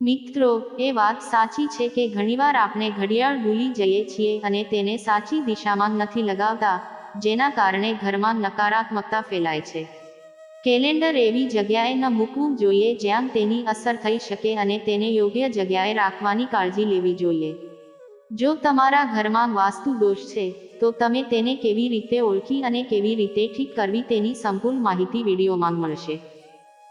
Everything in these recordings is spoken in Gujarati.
મિત્રો, એ વાત સાચી છે કે ઘણીવાર આપણે ઘડિયાળ ભૂલી જઈએ છીએ અને તેને સાચી દિશામાં નથી લગાવતા, જેના કારણે ઘરમાં નકારાત્મકતા ફેલાય છે. કેલેન્ડર એવી જગ્યાએ ન મૂકવું જોઈએ જ્યાં તેની અસર થઈ શકે અને તેને યોગ્ય જગ્યાએ રાખવાની કાળજી લેવી જોઈએ. જો તમારા ઘરમાં વાસ્તુ દોષ છે, તો તમે તેને કેવી રીતે ઓળખી અને કેવી રીતે ઠીક કરવી તેની સંપૂર્ણ માહિતી વિડીયોમાં મળશે.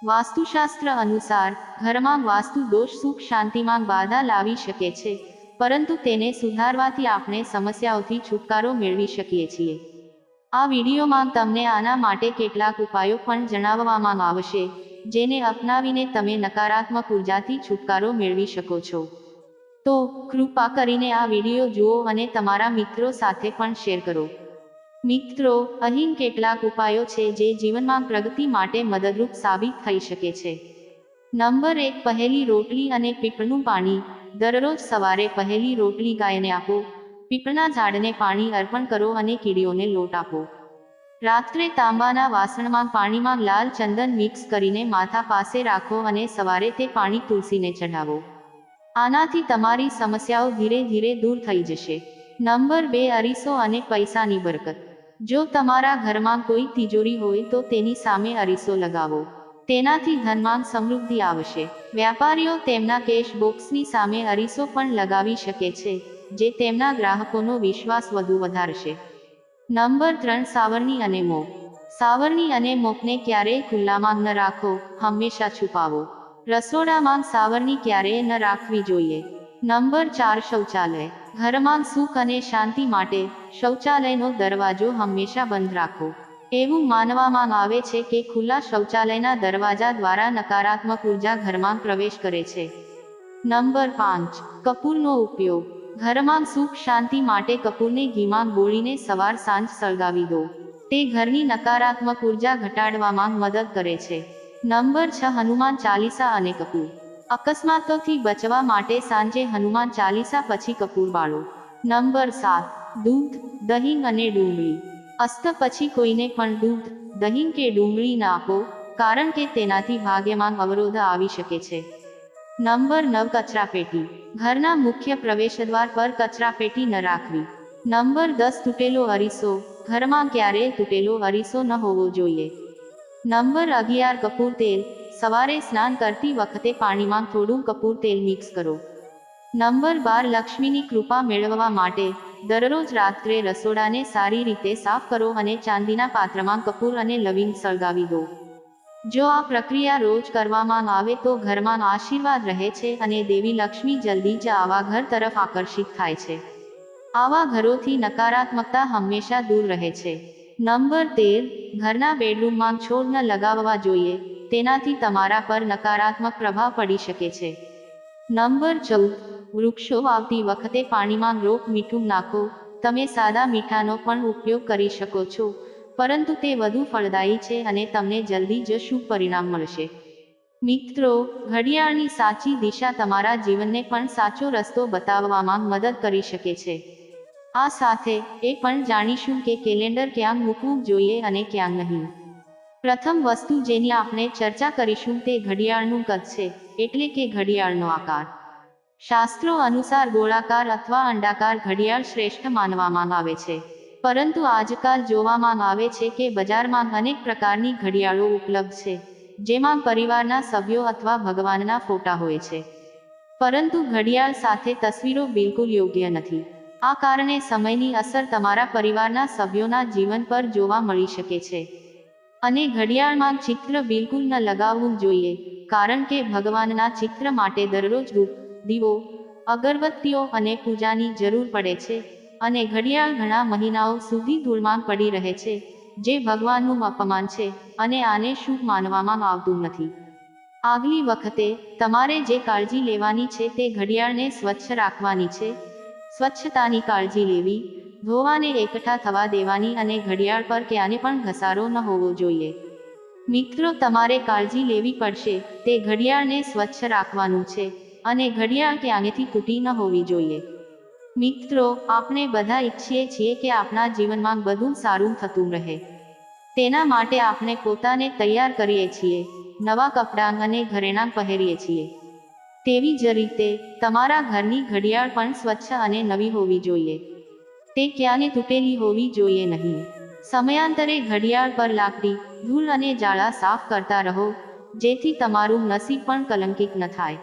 વાસ્તુશાસ્ત્ર અનુસાર, ઘરમાં વાસ્તુ દોષ સુખ શાંતિમાં બાધા લાવી શકે છે, પરંતુ તેને સુધારવાથી આપણે સમસ્યાઓથી છુટકારો મેળવી શકીએ છીએ. આ વિડીયોમાં તમને આના માટે કેટલાક ઉપાયો પણ જણાવવામાં આવશે, જેને અપનાવીને તમે નકારાત્મક ઉર્જાથી છુટકારો મેળવી શકો છો. તો, કૃપા કરીને આ વીડિયો જુઓ અને તમારા મિત્રો સાથે પણ શેર કરો. મિત્રો, અહીં કેટલાક ઉપાયો છે જે જીવનમાં પ્રગતિ માટે મદદરૂપ સાબિત થઈ શકે છે. નંબર એક, પહેલી રોટલી અને પીપળનું પાણી. દરરોજ સવારે પહેલી રોટલી ગાયને આપો. પીપળના ઝાડને પાણી અર્પણ કરો અને કીડીઓને લોટ આપો. રાત્રે તાંબાના વાસણમાં પાણીમાં લાલ ચંદન મિક્સ કરીને માથા પાસે રાખો અને સવારે તે પાણી તુલસીને ચઢાવો. આનાથી તમારી સમસ્યાઓ ધીરે ધીરે દૂર થઈ જશે. નંબર બે, અરીસો અને પૈસાની બરકત. જો તમારા ઘરમાં કોઈ તિજોરી હોય તો તેની સામે અરીસો લગાવો. તેનાથી ધનમાં સમૃદ્ધિ આવશે. વ્યાપારીઓ તેમના કેશ બોક્સની સામે અરીસો પણ લગાવી શકે છે, જે તેમના ગ્રાહકોનો વિશ્વાસ વધુ વધારશે. નંબર ત્રણ, સાવરણી અને મોપ. સાવરણી અને મોપને ક્યારેય ખુલ્લામાં ન રાખો, હંમેશા છુપાવો. રસોડામાં સાવરણી ક્યારેય ન રાખવી જોઈએ. નંબર ચાર, શૌચાલય. ઘરમાં સુખ અને શાંતિ માટે શૌચાલયનો દરવાજો હંમેશા બંધ રાખો. એવું માનવામાં આવે છે કે ખુલ્લા શૌચાલયના દરવાજા દ્વારા નકારાત્મક ઊર્જા ઘરમાં પ્રવેશ કરે છે. નંબર પાંચ, કપૂરનો ઉપયોગ. ઘરમાં સુખ શાંતિ માટે કપૂરને ઘીમાં બોળીને સવાર સાંજ સળગાવી દો. તે ઘરની નકારાત્મક ઊર્જા ઘટાડવામાં મદદ કરે છે. નંબર છ, હનુમાન ચાલીસા અને કપૂર. અકસ્માતોથી બચવા માટે સાંજે હનુમાન ચાલીસા પછી કપૂર બાળો નંબર સાત, દૂધ, દહીં અને ડુંગળી. અસ્ત પછી કોઈને પણ દૂધ, દહીં કે ડુંગળી ના આપો, કારણ કે તેનાથી ભાગ્યમાં અવરોધ આવી શકે છે. નંબર નવ, કચરાપેટી. ઘરના મુખ્ય પ્રવેશદ્વાર પર કચરાપેટી ન રાખવી. નંબર દસ, તૂટેલો અરીસો. ઘરમાં ક્યારેય તૂટેલો અરીસો ન હોવો જોઈએ. નંબર અગિયાર, કપૂર તેલ. સવારે સ્નાન કરતી વખતે પાણીમાં થોડું કપૂર તેલ મિક્સ કરો. નંબર બાર, લક્ષ્મીની કૃપા મેળવવા માટે દરરોજ રાત્રે રસોડાને સારી રીતે સાફ કરો અને ચાંદીના પાત્રમાં કપૂર અને લવિંગ સળગાવી દો. જો આ પ્રક્રિયા રોજ કરવામાં આવે તો ઘરમાં આશીર્વાદ રહે છે અને દેવી લક્ષ્મી જલ્દી જ આવા ઘર તરફ આકર્ષિત થાય છે. આવા ઘરોથી નકારાત્મકતા હંમેશા દૂર રહે છે. નંબર તેર, ઘરના બેડરૂમમાં છોડ ન લગાવવા જોઈએ. તેનાથી તમારા પર નકારાત્મક પ્રભાવ પડી શકે છે. નંબર ચૌદ, વૃક્ષો વાવતી વખતે પાણીમાં ગ્રોપ મીઠું નાખો. તમે સાદા મીઠાનો પણ ઉપયોગ કરી શકો છો, પરંતુ તે વધુ ફળદાયી છે અને તમને જલ્દી જ શુભ પરિણામ મળશે. મિત્રો, ઘડિયાળની સાચી દિશા તમારા જીવનને પણ સાચો રસ્તો બતાવવામાં મદદ કરી શકે છે. આ સાથે એ પણ જાણીશું કે કેલેન્ડર ક્યાં મૂકવું જોઈએ અને ક્યાં નહીં. પ્રથમ વસ્તુ જેની આપણે ચર્ચા કરીશું તે ઘડિયાળનું કદ છે, એટલે કે ઘડિયાળનો આકાર. શાસ્ત્રો અનુસાર ગોળાકાર અથવા અંડાકાર ઘડિયાળ શ્રેષ્ઠ માનવામાં આવે છે. પરંતુ આજકાલ જોવામાં આવે છે કે બજારમાં અનેક પ્રકારની ઘડિયાળો ઉપલબ્ધ છે, જેમાં પરિવારના સભ્યો અથવા ભગવાનના ફોટા હોય છે. પરંતુ ઘડિયાળ સાથે તસવીરો બિલકુલ યોગ્ય નથી. આ કારણે સમયની અસર તમારા પરિવારના સભ્યોના જીવન પર જોવા મળી શકે છે. અને ઘડિયાળમાં ચિત્ર બિલકુલ ન લગાવવું જોઈએ, કારણ કે ભગવાનના ચિત્ર માટે દરરોજ રૂપ દીવો, અગરબત્તીઓ અને પૂજાની જરૂર પડે છે, અને ઘડિયાળ ઘણા મહિનાઓ સુધી ધૂળમાં પડી રહે છે, જે ભગવાનનું અપમાન છે, અને આને શુભ માનવામાં આવતું નથી. આગલી વખતે, તમારે જે કાળજી લેવાની છે તે ઘડિયાળને સ્વચ્છ રાખવાની છે. સ્વચ્છતાની કાળજી લેવી ધોવાને એકઠા થવા દેવાની અને ઘડિયાળ પર ક્યાંને પણ ઘસારો ન હોવો જોઈએ. મિત્રો, તમારે કાળજી લેવી પડશે. તે ઘડિયાળને સ્વચ્છ રાખવાનું છે અને ઘડિયાળ ક્યાંયથી તૂટી ન હોવી જોઈએ. મિત્રો, આપણે બધા ઈચ્છીએ છીએ કે આપણા જીવનમાં બધું સારું થતું રહે. તેના માટે આપણે પોતાને તૈયાર કરીએ છીએ, નવા કપડાં અને ઘરેણાં પહેરીએ છીએ. તેવી જ રીતે, તમારા ઘરની ઘડિયાળ પણ સ્વચ્છ અને નવી હોવી જોઈએ. તે ક્યારે તૂટેલી હોવી જોઈએ નહીં. સમયાંતરે ઘડિયાળ પર લાકડી, ધૂળ અને જાળા સાફ કરતા રહો, જેથી તમારું નસીબ પણ કલંકિત ન થાય.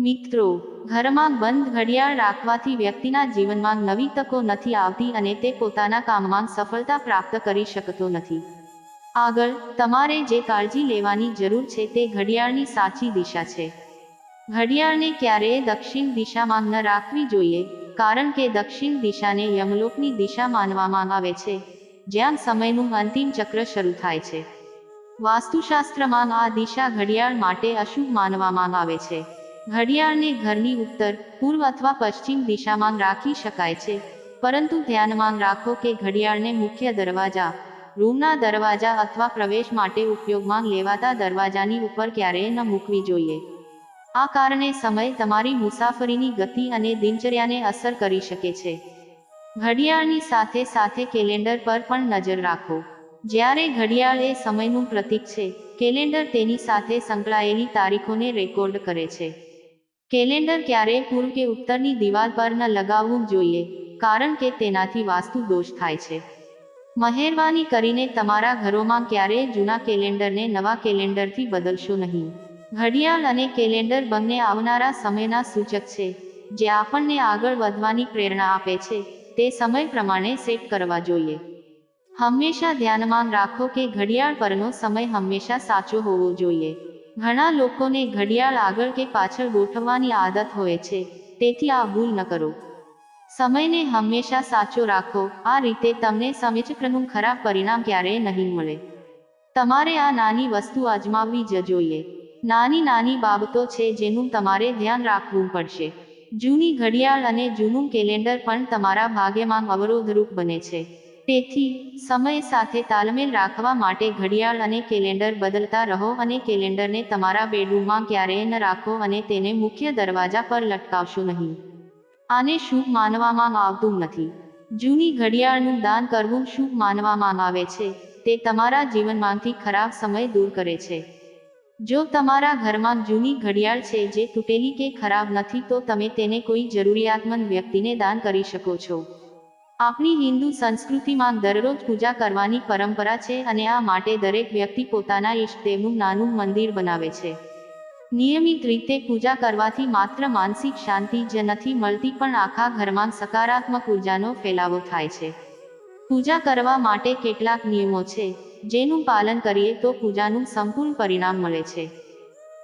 મિત્રો, ઘરમાં બંધ ઘડિયાળ રાખવાથી વ્યક્તિના જીવનમાં નવી તકો નથી આવતી અને તે પોતાના કામમાં સફળતા પ્રાપ્ત કરી શકતો નથી. આગળ, તમારે જે કાળજી લેવાની જરૂર છે તે ઘડિયાળની સાચી દિશા છે. ઘડિયાળને ક્યારેય દક્ષિણ દિશામાં ન રાખવી જોઈએ. કારણ કે દક્ષિણ દિશાને યમલોકની દિશા માનવામાં આવે છે, જ્યાં સમયનું અંતિમ ચક્ર શરૂ થાય છે. વાસ્તુશાસ્ત્રમાં આ દિશા ઘડિયાળ માટે અશુભ માનવામાં આવે છે. ઘડિયાળને ઘરની ઉત્તર, પૂર્વ અથવા પશ્ચિમ દિશામાં રાખી શકાય છે, પરંતુ ધ્યાનમાં રાખો કે ઘડિયાળને મુખ્ય દરવાજા, રૂમના દરવાજા અથવા પ્રવેશ માટે ઉપયોગમાં લેવાતા દરવાજાની ઉપર ક્યારેય ન મૂકવી જોઈએ. આ કારણે સમય તમારી મુસાફરીની ગતિ અને દિનચર્યાને અસર કરી શકે છે. ઘડિયાળની સાથે સાથે કેલેન્ડર પર પણ નજર રાખો. જ્યારે ઘડિયાળ એ સમયનું પ્રતીક છે, કેલેન્ડર તેની સાથે સંકળાયેલી તારીખોને રેકોર્ડ કરે છે. કેલેન્ડર ક્યારેય પૂર્વ કે ઉત્તરની દિવાલ પર ન લગાવવું જોઈએ, કારણ કે તેનાથી વાસ્તુ દોષ થાય છે. મહેરબાની કરીને તમારા ઘરોમાં ક્યારેય જૂના કેલેન્ડરને નવા કેલેન્ડરથી બદલશો નહીં. ઘડિયાળ અને કેલેન્ડર બંને આવનારા સમયના સૂચક છે, જે આપણને આગળ વધવાની પ્રેરણા આપે છે, તે સમય પ્રમાણે સેટ કરવા જોઈએ. હંમેશા ધ્યાનમાં રાખો કે ઘડિયાળ પરનો સમય હંમેશા સાચો હોવો જોઈએ. ઘણા લોકોને ઘડિયાળ આગળ કે પાછળ ગોઠવવાની આદત હોય છે, તેથી આ ભૂલ ન કરો. સમયને હંમેશા સાચો રાખો, આ રીતે તમને સમયચક્રનું ખરાબ પરિણામ ક્યારેય નહીં મળે. તમારે આ નાની વસ્તુ અજમાવવી જ જોઈએ. નાની નાની બાબતો છે જેનું તમારે ધ્યાન રાખવું પડશે. જૂની ઘડિયાળ અને જૂનું કેલેન્ડર પણ તમારા ભાગ્યમાં અવરોધરૂપ બને છે. તેથી, સમય સાથે તાલમેલ રાખવા માટે ઘડિયાળ અને કેલેન્ડર બદલતા રહો અને કેલેન્ડરને તમારા બેડરૂમમાં ક્યારેય ન રાખો અને તેને મુખ્ય દરવાજા પર લટકાવશો નહીં. આને શુભ માનવામાં આવતું નથી. જૂની ઘડિયાળનું દાન કરવું શુભ માનવામાં આવે છે. તે તમારા જીવનમાંથી ખરાબ સમય દૂર કરે છે. જો તમારા ઘરમાં જૂની ઘડિયાળ છે જે તૂટેલી કે ખરાબ નથી, તો તમે તેને કોઈ જરૂરિયાતમંદ વ્યક્તિને દાન કરી શકો છો. આપણી હિન્દુ સંસ્કૃતિમાં દરરોજ પૂજા કરવાની પરંપરા છે અને આ માટે દરેક વ્યક્તિ પોતાના ઈષ્ટદેવનું નાનું મંદિર બનાવે છે. નિયમિત રીતે પૂજા કરવાથી માત્ર માનસિક શાંતિ જ નથી મળતી, પણ આખા ઘરમાં સકારાત્મક ઉર્જાનો ફેલાવો થાય છે. પૂજા કરવા માટે કેટલાક નિયમો છે. જેનું પાલન કરીએ તો પૂજાનું સંપૂર્ણ પરિણામ મળે છે.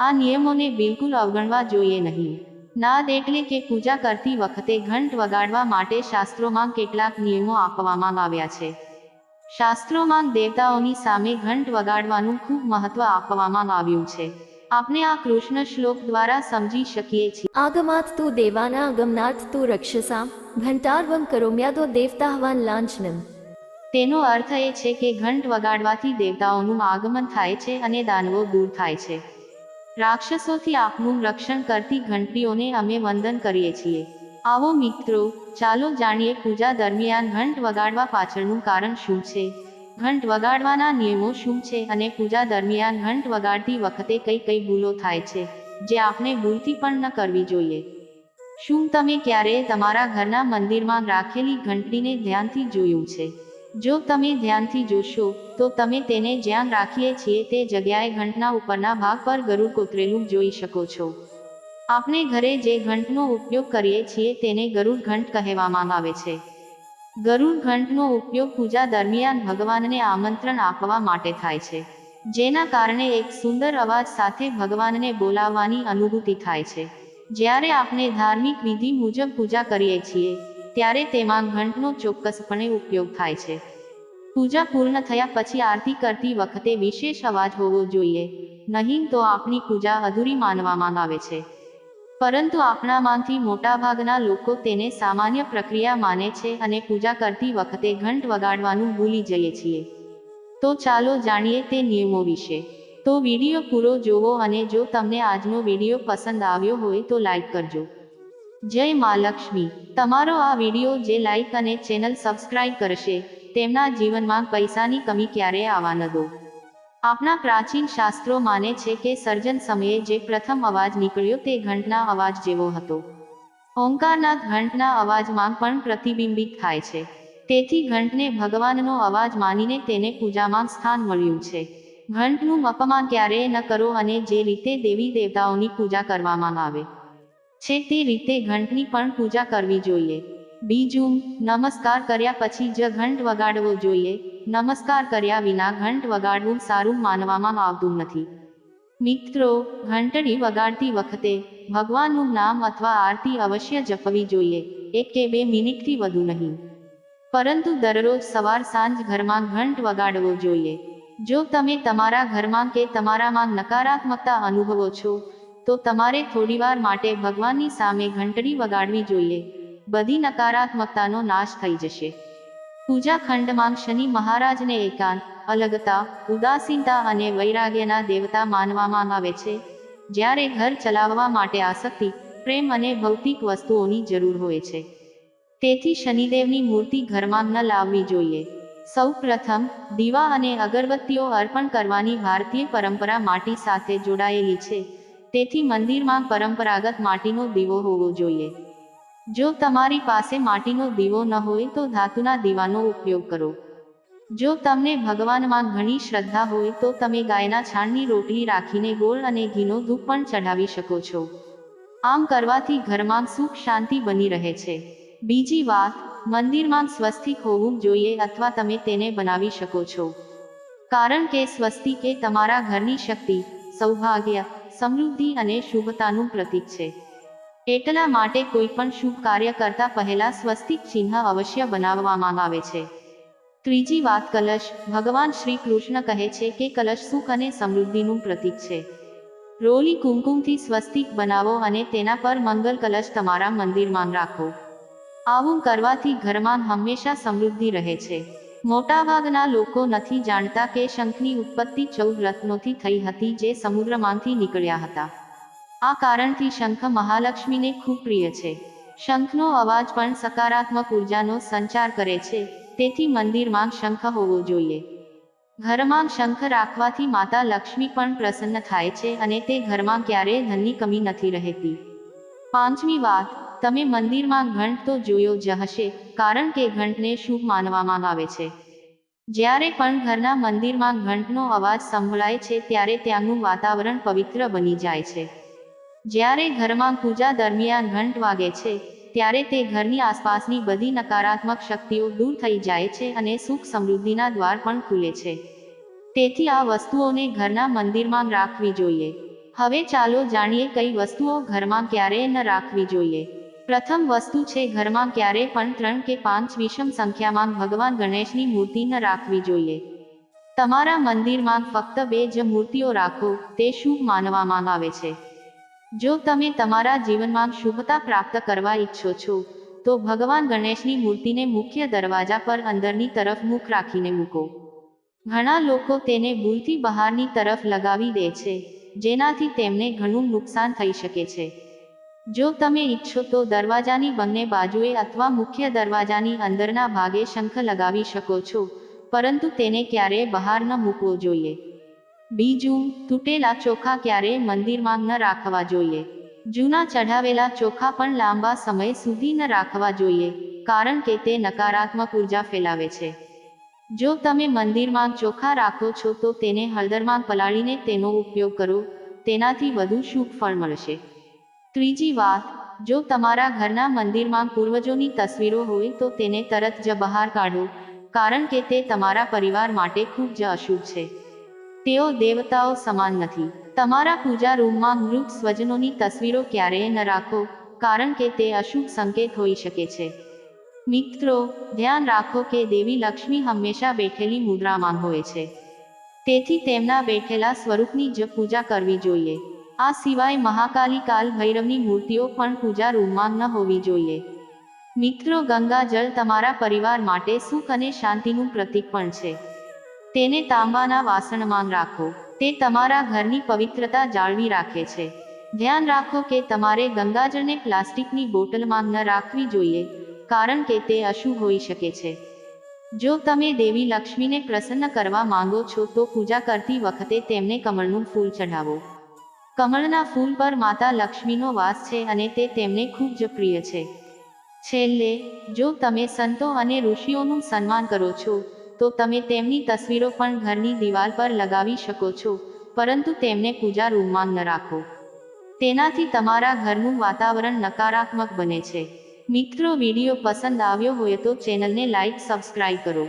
આ નિયમોને બિલકુલ અવગણવા જોઈએ નહીં. નાદ એટલે કે પૂજા કરતી વખતે ઘંટ વગાડવા માટે શાસ્ત્રોમાં કેટલાક નિયમો આપવામાં આવ્યા છે. શાસ્ત્રોમાં દેવતાઓની સામે ઘંટ વગાડવાનું ખૂબ મહત્વ આપવામાં આવ્યું છે. આપણે આ કૃષ્ણ શ્લોક દ્વારા સમજી શકીએ છીએ. આગમાત તું દેવાના આગમનાથ તું રક્ષસા ઘંટાર્વમ કરોમ્યાદો દેવતાહવાન લાંછનમ. તેનો અર્થ એ છે કે ઘંટ વગાડવાથી દેવતાઓનું આગમન થાય છે અને દાનવો દૂર થાય છે. રાક્ષસોથી આપનું રક્ષણ કરતી ઘંટડીઓને અમે વંદન કરીએ છીએ. આવો મિત્રો, ચાલો જાણીએ પૂજા દરમિયાન ઘંટ વગાડવા પાછળનું કારણ શું છે? ઘંટ વગાડવાના નિયમો શું છે અને પૂજા દરમિયાન ઘંટ વગાડતી વખતે કઈ કઈ ભૂલો થાય છે, જે આપણે ભૂલથી પણ ન કરવી જોઈએ? શું તમે ક્યારેય તમારા ઘરના મંદિરમાં રાખેલી ઘંટડીને ધ્યાનથી જોયું છે? જો તમે ધ્યાનથી જોશો, તો તમે તેને જ્યાં રાખીએ છીએ તે જગ્યાએ ઘંટના ઉપરના ભાગ પર ગરુડ કોતરેલું જોઈ શકો છો. આપણે ઘરે જે ઘંટનો ઉપયોગ કરીએ છીએ તેને ગરુડ ઘંટ કહેવામાં આવે છે. ગરુડ ઘંટનો ઉપયોગ પૂજા દરમિયાન ભગવાનને આમંત્રણ આપવા માટે થાય છે, જેના કારણે એક સુંદર અવાજ સાથે ભગવાનને બોલાવવાની અનુભૂતિ થાય છે. જ્યારે આપણે ધાર્મિક વિધિ મુજબ પૂજા કરીએ છીએ ત્યારે તેમાં ઘંટનો ચોક્કસપણે ઉપયોગ થાય છે. પૂજા પૂર્ણ થયા પછી આરતી કરતી વખતે વિશેષ અવાજ હોવો જોઈએ. નહીં તો આપણી પૂજા અધૂરી માનવામાં આવે છે. પરંતુ આપણામાંથી મોટાભાગના લોકો તેને સામાન્ય પ્રક્રિયા માને છે અને પૂજા કરતી વખતે ઘંટ વગાડવાનું ભૂલી જઈએ છીએ. તો ચાલો જાણીએ તે નિયમો વિશે. તો વીડિયો પૂરો જોવો અને જો તમને આજનો વીડિયો પસંદ આવ્યો હોય તો લાઈક કરજો. જય મા લક્ષ્મી. તમારો આ વીડિયો જે લાઈક અને ચેનલ સબસ્ક્રાઇબ કરશે, તેમના જીવનમાં પૈસાની કમી ક્યારેય આવવા ન દો. આપણા પ્રાચીન શાસ્ત્રો માને છે કે સર્જન સમયે જે પ્રથમ અવાજ નીકળ્યો તે ઘંટના અવાજ જેવો હતો. ઓંકારનાદ ઘંટના અવાજમાં પણ પ્રતિબિંબિત થાય છે. તેથી ઘંટને ભગવાનનો અવાજ માનીને તેને પૂજામાં સ્થાન મળ્યું છે. ઘંટનું અપમાન ક્યારેય ન કરો અને જે રીતે દેવી દેવતાઓની પૂજા કરવામાં આવે. છે તે રીતે ઘંટની પણ પૂજા કરવી જોઈએ. બીજું, નમસ્કાર કર્યા પછી જ ઘંટ વગાડવો જોઈએ. નમસ્કાર કર્યા વિના ઘંટ વગાડવું સારું માનવામાં આવતું નથી. મિત્રો ઘંટડી વગાડતી વખતે ભગવાનનું નામ અથવા આરતી અવશ્ય જપવી જોઈએ. એક કે બે મિનિટથી વધુ નહીં. પરંતુ દરરોજ સવાર સાંજ ઘરમાં ઘંટ વગાડવો જોઈએ. જો તમે તમારા ઘરમાં કે તમારામાં નકારાત્મકતા અનુભવો છો તો તમારે થોડીવાર માટે ભગવાનની સામે ઘંટડી વગાડવી જોઈએ. બધી નકારાત્મકતાનો નાશ થઈ જશે. પૂજા ખંડમાં શનિ મહારાજને એકાંત, અલગતા, ઉદાસીનતા અને વૈરાગ્યના દેવતા માનવામાં આવે છે. જ્યારે ઘર ચલાવવા માટે આસક્તિ, પ્રેમ અને ભૌતિક વસ્તુઓની જરૂર હોય છે. તેથી શનિદેવની મૂર્તિ ઘરમાં ન લાવવી જોઈએ. સૌ પ્રથમ, દીવા અને અગરબત્તીઓ અર્પણ કરવાની ભારતીય પરંપરા માટી સાથે જોડાયેલી છે. તેથી મંદિરમાં પરંપરાગત માટીનો દીવો હોવો જોઈએ. જો તમારી પાસે માટીનો દીવો ન હોય તો ધાતુના દીવાનો ઉપયોગ કરો. જો તમને ભગવાનમાં ઘણી શ્રદ્ધા હોય તો તમે ગાયના છાણની રોટલી રાખીને ગોળ અને ઘીનો ધૂપ પણ ચઢાવી શકો છો. આમ કરવાથી ઘરમાં સુખ શાંતિ બની રહે છે. બીજી વાત, મંદિરમાં સ્વસ્તિક હોવું જોઈએ અથવા તમે તેને બનાવી શકો છો. કારણ કે સ્વસ્તિક એ તમારા ઘરની શક્તિ, સૌભાગ્ય સમૃદ્ધિ અને શુભતાનું પ્રતીક છે. એટલા માટે કોઈ પણ શુભ કાર્ય કરતા પહેલા સ્વસ્તિક ચિહ્ન અવશ્ય બનાવવામાં આવે છે. ત્રીજી વાત કલશ. ભગવાન શ્રી કૃષ્ણ કહે છે કે કલશ સુખ અને સમૃદ્ધિનું પ્રતીક છે. રોલી કુમકુમથી સ્વસ્તિક બનાવો અને તેના પર મંગલ કલશ તમારા મંદિરમાં રાખો. આવું કરવાથી ઘરમાં હંમેશા સમૃદ્ધિ રહે છે. મોટાભાગના લોકો નથી જાણતા કે શંખની ઉત્પત્તિ ચૌદ રત્નોથી થઈ હતી જે સમુદ્રમાંથી નીકળ્યા હતા. આ કારણથી શંખ મહાલક્ષ્મીને ખૂબ પ્રિય છે. શંખનો અવાજ પણ સકારાત્મક ઉર્જાનો સંચાર કરે છે, તેથી મંદિરમાં શંખ હોવો જોઈએ. ઘરમાં શંખ રાખવાથી માતા લક્ષ્મી પણ પ્રસન્ન થાય છે અને તે ઘરમાં ક્યારેય ધનની કમી નથી રહેતી. પાંચમી વાત તમે મંદિરમાં ઘંટ તો જોયો જ હશે, કારણ કે ઘંટને શુભ માનવામાં આવે છે. જ્યારે પણ ઘરના મંદિરમાં ઘંટનો અવાજ સંભળાય છે, ત્યારે ત્યાંનું વાતાવરણ પવિત્ર બની જાય છે. જ્યારે ઘરમાં પૂજા દરમિયાન ઘંટ વાગે છે, ત્યારે તે ઘરની આસપાસની બધી નકારાત્મક શક્તિઓ દૂર થઈ જાય છે અને સુખ સમૃદ્ધિના દ્વાર પણ ખુલે છે. તેથી આ વસ્તુઓને ઘરના મંદિરમાં રાખવી જોઈએ. હવે ચાલો જાણીએ કઈ વસ્તુઓ ઘરમાં ક્યારેય ન રાખવી જોઈએ. પ્રથમ વસ્તુ છે, ઘરમાં ક્યારેય પણ ત્રણ કે પાંચ વિષમ સંખ્યામાં ભગવાન ગણેશની મૂર્તિ ન રાખવી જોઈએ. તમારા મંદિરમાં ફક્ત બે જ મૂર્તિઓ રાખો, તે શુભ માનવામાં આવે છે. જો તમે તમારા જીવનમાં શુભતા પ્રાપ્ત કરવા ઈચ્છો છો, તો ભગવાન ગણેશની મૂર્તિને મુખ્ય દરવાજા પર અંદરની તરફ મુખ રાખીને મૂકો. ઘણા લોકો તેને ભૂલથી બહારની તરફ લગાવી દે છે, જેનાથી તેમને ઘણું નુકસાન થઈ શકે છે. જો તમે ઈચ્છો તો દરવાજાની બંને બાજુએ અથવા મુખ્ય દરવાજાની અંદરના ભાગે શંખ લગાવી શકો છો, પરંતુ તેને ક્યારેય બહાર ન મૂકવો જોઈએ. બીજું, તૂટેલા ચોખા ક્યારેય મંદિરમાં ન રાખવા જોઈએ. જૂના ચઢાવેલા ચોખા પણ લાંબા સમય સુધી ન રાખવા જોઈએ, કારણ કે તે નકારાત્મક ઊર્જા ફેલાવે છે. જો તમે મંદિરમાં ચોખા રાખો છો તો તેને હળદરમાં પલાળીને તેનો ઉપયોગ કરો, તેનાથી વધુ શુભ ફળ મળશે. ત્રીજી વાત, જો તમારા ઘરના મંદિરમાં પૂર્વજોની તસવીરો હોય તો તેને તરત જ બહાર કાઢો, કારણ કે તે તમારા પરિવાર માટે ખૂબ જ અશુભ છે. તેઓ દેવતાઓ સમાન નથી. તમારા પૂજા રૂમમાં મૃત સ્વજનોની તસવીરો ક્યારેય ન રાખો, કારણ કે તે અશુભ સંકેત હોઈ શકે છે. મિત્રો, ધ્યાન રાખો કે દેવી લક્ષ્મી હંમેશા બેઠેલી મુદ્રામાં હોય છે. તેથી તેમના બેઠેલા સ્વરૂપની જ પૂજા કરવી જોઈએ. આ સિવાય મહાકાલી કાલ ભૈરવની મૂર્તિઓ પણ પૂજા રૂમમાં ન હોવી જોઈએ. મિત્રો, ગંગા જળ તમારા પરિવાર માટે સુખ અને શાંતિનું પ્રતીક પણ છે. તેને તાંબાના વાસણમાં રાખો. તે તમારા ઘરની પવિત્રતા જાળવી રાખે છે. ધ્યાન રાખો કે તમારે ગંગાજળને પ્લાસ્ટિકની બોટલમાં ન રાખવી જોઈએ, કારણ કે તે અશુભ હોઈ શકે છે. જો તમે દેવી લક્ષ્મીને પ્રસન્ન કરવા માંગો છો તો પૂજા કરતી વખતે તેમને કમળનું ફૂલ ચઢાવો. કમળના ફૂલ પર માતા લક્ષ્મીનો વાસ છે અને તે તેમને ખૂબ જ પ્રિય છે. છેલ્લે, જો તમે સંતો અને ઋષિઓનું સન્માન કરો છો, તો તમે તેમની તસવીરો પણ ઘરની દિવાલ પર લગાવી શકો છો, પરંતુ તેમને પૂજા રૂમમાં ન રાખો. તેનાથી તમારા ઘરનું વાતાવરણ નકારાત્મક બને છે. મિત્રો, વીડિયો પસંદ આવ્યો હોય તો ચેનલને લાઈક, સબસ્ક્રાઇબ કરો.